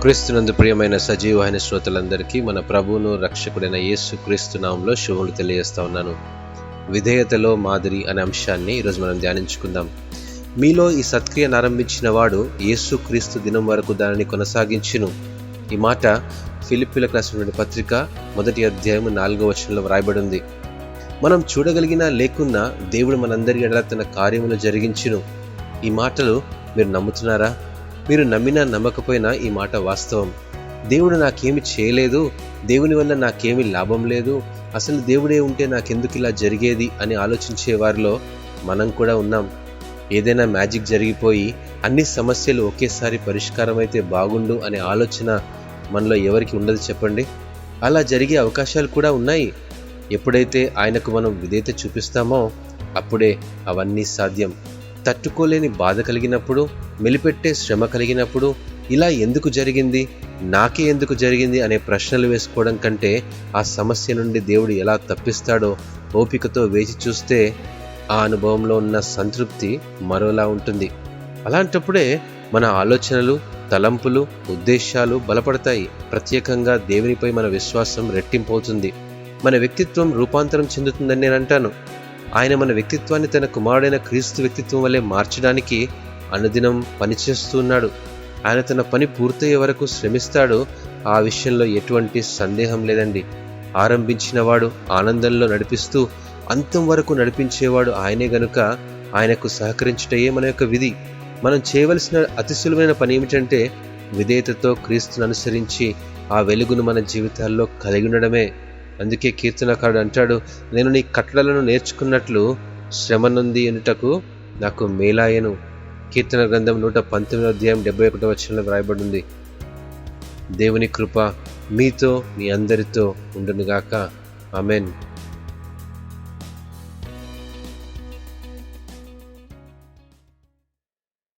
క్రీస్తునందు ప్రియమైన సజీవమైన శ్రోతలందరికీ మన ప్రభువును రక్షకుడైన యేసు క్రీస్తు నామంలో శుభములు తెలియజేస్తా ఉన్నాను. విధేయతలో మాదిరి అనే అంశాన్ని ఈరోజు మనం ధ్యానించుకుందాం. మీలో ఈ సత్క్రియను ఆరంభించిన వాడు యేసు క్రీస్తు దినం వరకు దానిని కొనసాగించును. ఈ మాట ఫిలిపిలకు రాసినటువంటి పత్రిక మొదటి అధ్యాయం నాలుగో వచనంలో వ్రాయబడి ఉంది మనం చూడగలిగినా లేకున్నా దేవుడు మనందరి ఎడల తన కార్యములు జరిగించును. ఈ మాటలు మీరు నమ్ముతున్నారా? మీరు నమ్మినా నమ్మకపోయినా ఈ మాట వాస్తవం. దేవుడు నాకేమి చేయలేదు దేవుని వల్ల నాకేమి లాభం లేదు అసలు దేవుడే ఉంటే నాకెందుకు ఇలా జరిగేది అని ఆలోచించే వారిలో మనం కూడా ఉన్నాం. ఏదైనా మ్యాజిక్ జరిగిపోయి అన్ని సమస్యలు ఒకేసారి పరిష్కారం అయితే బాగుండు అనే ఆలోచన మనలో ఎవరికి ఉండదు చెప్పండి? అలా జరిగే అవకాశాలు కూడా ఉన్నాయి. ఎప్పుడైతే ఆయనకు మనం విధేయత చూపిస్తామో అప్పుడే అవన్నీ సాధ్యం. తట్టుకోలేని బాధ కలిగినప్పుడు మెలిపెట్టే శ్రమ కలిగినప్పుడు ఇలా ఎందుకు జరిగింది నాకే ఎందుకు జరిగింది అనే ప్రశ్నలు వేసుకోవడం కంటే ఆ సమస్య నుండి దేవుడు ఎలా తప్పిస్తాడో ఓపికతో వేచి చూస్తే ఆ అనుభవంలో ఉన్న సంతృప్తి మరోలా ఉంటుంది. అలాంటప్పుడే మన ఆలోచనలు తలంపులు ఉద్దేశాలు బలపడతాయి. ప్రత్యేకంగా దేవునిపై మన విశ్వాసం రెట్టింపవుతుంది. మన వ్యక్తిత్వం రూపాంతరం చెందుతుందని నేను అంటాను. ఆయన మన వ్యక్తిత్వాన్ని తన కుమారుడైన క్రీస్తు వ్యక్తిత్వం వల్లే మార్చడానికి అనుదినం పనిచేస్తున్నాడు ఆయన తన పని పూర్తయ్యే వరకు శ్రమిస్తాడు. ఆ విషయంలో ఎటువంటి సందేహం లేదండి. ఆరంభించినవాడు ఆనందంలో నడిపిస్తూ అంతం వరకు నడిపించేవాడు ఆయనే గనుక ఆయనకు సహకరించుటయే మన యొక్క విధి. మనం చేయవలసిన అతి సులువైన పని ఏమిటంటే విధేయతతో క్రీస్తును అనుసరించి ఆ వెలుగును మన జీవితాల్లో కలిగి ఉండడమే. అందుకే కీర్తనకారుడు అంటాడు నేను నీ కట్టడలను నేర్చుకున్నట్లు శ్రమ నొంది ఎనుటకు నాకు మేలాయను. కీర్తన గ్రంథం నూట పంతొమ్మిది అధ్యాయం డెబ్బై ఒకటో వచ్చిన వ్రాయబడింది. దేవుని కృప మీతో మీ అందరితో ఉండునుగాక. అమెన్